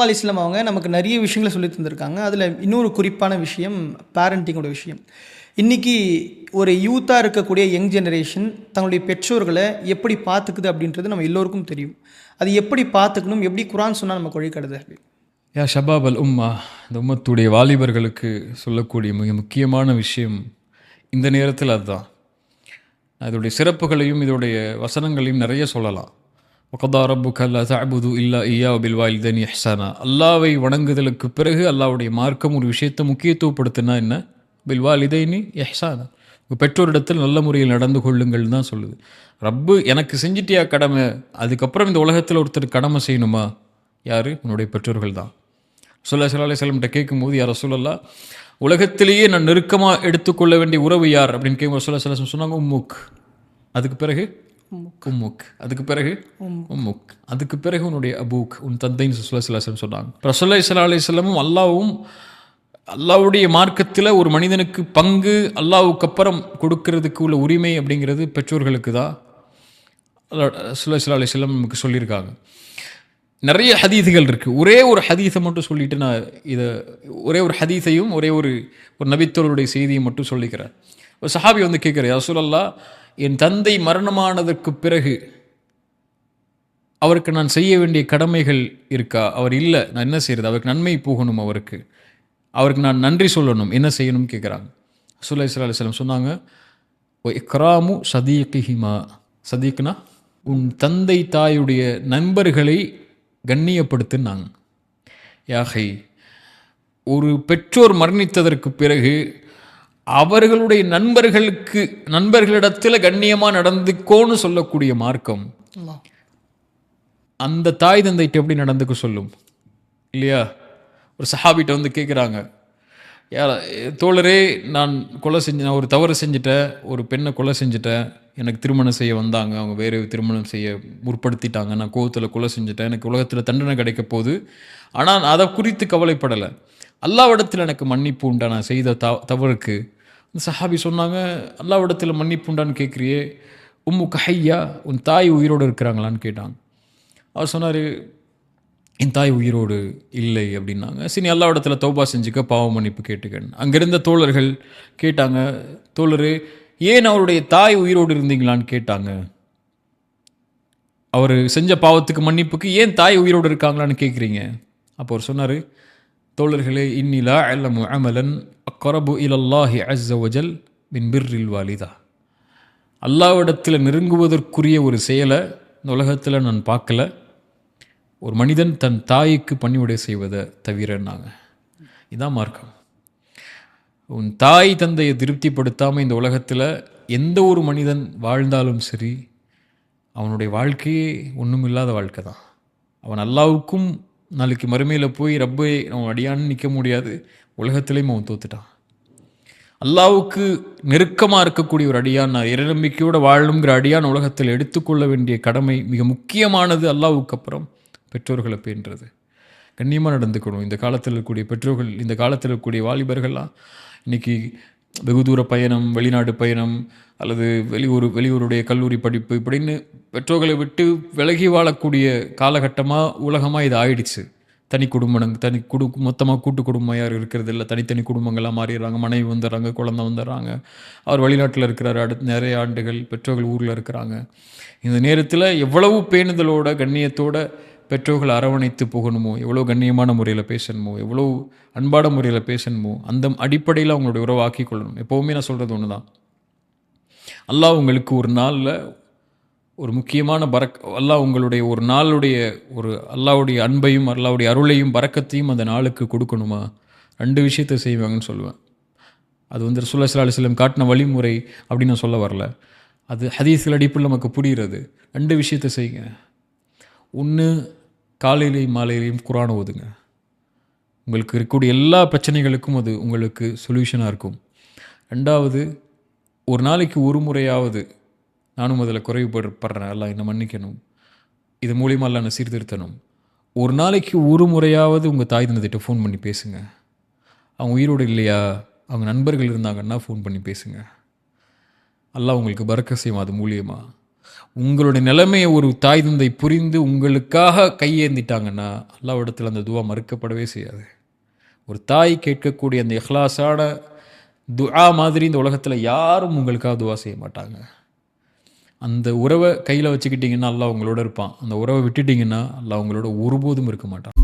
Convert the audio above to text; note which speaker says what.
Speaker 1: அலி இஸ்லாம் அவங்க நமக்கு நிறைய விஷயங்களை சொல்லி தந்திருக்காங்க. அதில் இன்னொரு குறிப்பான விஷயம் பேரண்டிங்கோட விஷயம். இன்றைக்கி ஒரு யூத்தாக இருக்கக்கூடிய யங் ஜெனரேஷன் தங்களுடைய பெற்றோர்களை எப்படி பார்த்துக்குது அப்படின்றது நம்ம எல்லோருக்கும் தெரியும். அது எப்படி பார்த்துக்கணும்? எப்படி குரான் சொன்னால் நமக்கு வழிகாடுது
Speaker 2: யா ஷபாப் அல் உம்மா இந்த உம்மத்துடைய வாலிபர்களுக்கு சொல்லக்கூடிய மிக முக்கியமான விஷயம் இந்த நேரத்தில் அதுதான். இதோடைய சிறப்புகளையும் இதோடைய வசனங்களையும் நிறைய சொல்லலாம். ஒகதா ரப்புக் அல்லா தஅபுது இல்லா ஐயா பில் வாலிதனி இஹ்சானா அல்லாவை வணங்குதலுக்கு பிறகு அல்லாவுடைய மார்க்கம் ஒரு விஷயத்தை முக்கியத்துவப்படுத்தினா என்ன பில் வாலிதைனி இஹ்சானா உங்கள் பெற்றோரிடத்தில் நல்ல முறையில் நடந்து கொள்ளுங்கள் தான் சொல்லுது ரப்பு எனக்கு செஞ்சிட்டியா கடமை அதுக்கப்புறம் இந்த உலகத்தில் ஒருத்தர் கடமை செய்யணுமா யார் உன்னுடைய பெற்றோர்கள் தான் சொல்லா சலாஹ் செல்லம்கிட்ட கேட்கும்போது யார் சொல்லலா உலகத்திலேயே நான் நெருக்கமாக எடுத்துக்கொள்ள வேண்டிய உறவு யார் அப்படின்னு கேட்கும் சொல்லா சொல்ல சொன்னாங்க உம்முக் அதுக்கு பிறகு உம்முக். அதுக்கு பிறகு? உம்முக். அதுக்கு பிறகு உன்னுடைய அபூக் உன் தந்தைன்னு சொல்ல சிலாசலம் சொன்னாங்க. ரசோல்லா இஸ்லா அலிஸ்லமும் அல்லாவும் அல்லாவுடைய மார்க்கத்தில் ஒரு மனிதனுக்கு பங்கு அல்லாவுக்கு அப்புறம் கொடுக்கறதுக்கு உள்ள உரிமை அப்படிங்கிறது பெற்றோர்களுக்கு தான் சுல்லா சிலா அலிஸ்லம் நமக்கு சொல்லியிருக்காங்க. நிறைய ஹதீதுகள் இருக்குது ஒரே ஒரு ஹதீஸை மட்டும் சொல்லிட்டு நான் இதை ஒரே ஒரு ஹதீஸையும் ஒரே ஒரு ஒரு நபித்தோருடைய செய்தியை மட்டும் சொல்லிக்கிறேன். ஒரு சஹாபி வந்து கேட்குறேன் ரசூலல்லா என் தந்தை மரணமானதற்கு பிறகு அவருக்கு நான் செய்ய வேண்டிய கடமைகள் இருக்கா? அவர் இல்லை நான் என்ன செய்கிறது அவருக்கு நன்மை போகணும் அவருக்கு. அவருக்கு நான் நன்றி சொல்லணும். என்ன செய்யணும்னு கேட்குறாங்க. சுல்லா இஸ்லா அலிஸ்லம் சொன்னாங்க ஓ இக்ராமு சதீக்கிஹிமா சதீக்னா உன் தந்தை தாயுடைய நண்பர்களை கண்ணியப்படுத்துனாங்க. யாகை ஒரு பெற்றோர் மரணித்ததற்கு பிறகு அவர்களுடைய நண்பர்களுக்கு நண்பர்களிடத்தில் கண்ணியமாக நடந்துக்கோன்னு சொல்லக்கூடிய மார்க்கம். அந்த தாய் தந்தைட்டு எப்படி நடந்துக்க சொல்லும்? இல்லையா? ஒரு சஹாபிட்ட வந்து கேட்குறாங்க யார் தோழரே நான் கொலை செஞ்சு நான் ஒரு தவறு செஞ்சுட்டேன் ஒரு பெண்ணை கொலை செஞ்சுட்டேன் எனக்கு திருமணம் செய்ய வந்தாங்க அவங்க வேறு திருமணம் செய்ய முற்படுத்திட்டாங்க நான் கோவத்தில் கொலை செஞ்சுட்டேன் எனக்கு உலகத்தில் தண்டனை கிடைக்க போகுது. ஆனால் அதை குறித்து கவலைப்படலை. அல்லாவிடத்தில் எனக்கு மன்னிப்பு உண்டா நான் செய்த த தவறுக்கு. இந்த சஹாபி சொன்னாங்க அல்லாவிடத்தில் மன்னிப்புண்டான்னு கேட்குறியே உம்மு கஹையா உன் தாய் உயிரோடு இருக்கிறாங்களான்னு கேட்டாங்க. அவர் சொன்னார் என் தாய் உயிரோடு இல்லை அப்படின்னாங்க. சரி எல்லா இடத்துல தௌபா செஞ்சுக்க பாவ மன்னிப்பு கேட்டுக்கன்னு. அங்கிருந்த தோழர்கள் கேட்டாங்க தோழர் ஏன் அவருடைய தாய் உயிரோடு இருந்தீங்களான்னு கேட்டாங்க. அவர் செஞ்ச பாவத்துக்கு மன்னிப்புக்கு ஏன் தாய் உயிரோடு இருக்காங்களான்னு கேட்குறீங்க? அப்போ அவர் சொன்னார் தோழர்களே இன்னிலா அல்லமு அமலன் அக்கரபு இலல்லாஹி அஸ்ஸவஜல் மின் பிர்ரில் வாலிதா அல்லாவிடத்தில் நெருங்குவதற்குரிய ஒரு செயலை இந்த உலகத்தில் நான் பார்க்கல. ஒரு மனிதன் தன் தாய்க்கு பணிவிடை செய்வதை தவிரன்னாங்க இதான் மார்க்கம். உன் தாய் தந்தையை திருப்திப்படுத்தாமல் இந்த உலகத்தில் எந்த ஒரு மனிதன் வாழ்ந்தாலும் சரி அவனுடைய வாழ்க்கையே ஒன்றுமில்லாத வாழ்க்கை தான். அவன் அல்லாவுக்கும் நாளைக்கு மறுமையில் போய் ரப்பை அவன் அடியான்னு நிற்க முடியாது. உலகத்திலையும் அவன் தோத்துட்டான். அல்லாவுக்கு நெருக்கமாக இருக்கக்கூடிய ஒரு அடியான் நான் இறைநம்பிக்கையோடு வாழணுங்கிற அடியான் உலகத்தில் எடுத்துக்கொள்ள வேண்டிய கடமை மிக முக்கியமானது அல்லாவுக்கு அப்புறம் பெற்றோர்களை பேன்றது. கண்ணியமாக நடந்துக்கணும். இந்த காலத்தில் இருக்கக்கூடிய பெற்றோர்கள் இந்த காலத்தில் இருக்கக்கூடிய வாலிபர்கள்லாம் இன்றைக்கி வெகு தூர பயணம் வெளிநாடு பயணம் அல்லது வெளியூர் வெளியூருடைய கல்லூரி படிப்பு இப்படின்னு பெற்றோர்களை விட்டு விலகி வாழக்கூடிய காலகட்டமாக உலகமாக இது ஆயிடுச்சு. தனி குடும்பம் தனி குடு மொத்தமாக கூட்டு குடும்பம் யாரும் இருக்கிறது இல்லை. தனித்தனி குடும்பங்களாக மாறிடுறாங்க. மனைவி வந்துடுறாங்க குழந்தை வந்துடுறாங்க. அவர் வெளிநாட்டில் இருக்கிறார். அடுத்து நிறைய ஆண்டுகள் பெற்றோர்கள் ஊரில் இருக்கிறாங்க. இந்த நேரத்தில் எவ்வளவு பேணுதலோட கண்ணியத்தோட பெற்றோர்கள் அரவணைத்து போகணுமோ எவ்வளோ கண்ணியமான முறையில் பேசணுமோ எவ்வளோ அன்பான முறையில் பேசணுமோ அந்த அடிப்படையில் அவங்களுடைய உறவாக்கி கொள்ளணும். எப்போவுமே நான் சொல்கிறது ஒன்று தான் அல்லாஹ் உங்களுக்கு ஒரு நாளில் ஒரு முக்கியமான பறக் அல்லாஹ் உங்களுடைய ஒரு நாளுடைய ஒரு அல்லாவுடைய அன்பையும் அல்லாவுடைய அருளையும் பறக்கத்தையும் அந்த நாளுக்கு கொடுக்கணுமா? ரெண்டு விஷயத்தை செய்வாங்கன்னு சொல்லுவேன். அது வந்து ரசூல்லா அலிஸ்லம் காட்டின வழிமுறை அப்படின்னு நான் சொல்ல வரல. அது ஹதீஸ்கள் அடிப்பில் நமக்கு புரிகிறது. ரெண்டு விஷயத்தை செய்யுங்க. ஒன்று காலையிலையும் மாலையிலையும் குரான் ஓதுங்க. உங்களுக்கு இருக்கக்கூடிய எல்லா பிரச்சனைகளுக்கும் அது உங்களுக்கு சொல்யூஷனாக இருக்கும். ரெண்டாவது ஒரு நாளைக்கு ஒரு முறையாவது நானும் அதில் குறைவுபடுறேன் எல்லாம் என்னை மன்னிக்கணும். இது மூலியமாக எல்லாம் நான் சீர்திருத்தணும். ஒரு நாளைக்கு ஒரு முறையாவது உங்கள் தாய் தினத்திட்ட ஃபோன் பண்ணி பேசுங்க. அவங்க உயிரோடு இல்லையா? அவங்க நண்பர்கள் இருந்தாங்கன்னா ஃபோன் பண்ணி பேசுங்க. எல்லாம் உங்களுக்கு பறக்க செய்யும் அது மூலியமாக உங்களுடைய நிலைமையை ஒரு தாய் தந்தை புரிந்து உங்களுக்காக கையேந்திட்டாங்கன்னா அல்லாவிடத்தில் அந்த துவா மறுக்கப்படவே செய்யாது. ஒரு தாய் கேட்கக்கூடிய அந்த இஹ்லாஸான துஆ மாதிரி இந்த உலகத்தில் யாரும் உங்களுக்காக துவா செய்ய மாட்டாங்க. அந்த உறவை கையில் வச்சுக்கிட்டிங்கன்னா அல்லா உங்களோட இருப்பான். அந்த உறவை விட்டுட்டிங்கன்னா அல்லா உங்களோட ஒருபோதும் இருக்க மாட்டான்.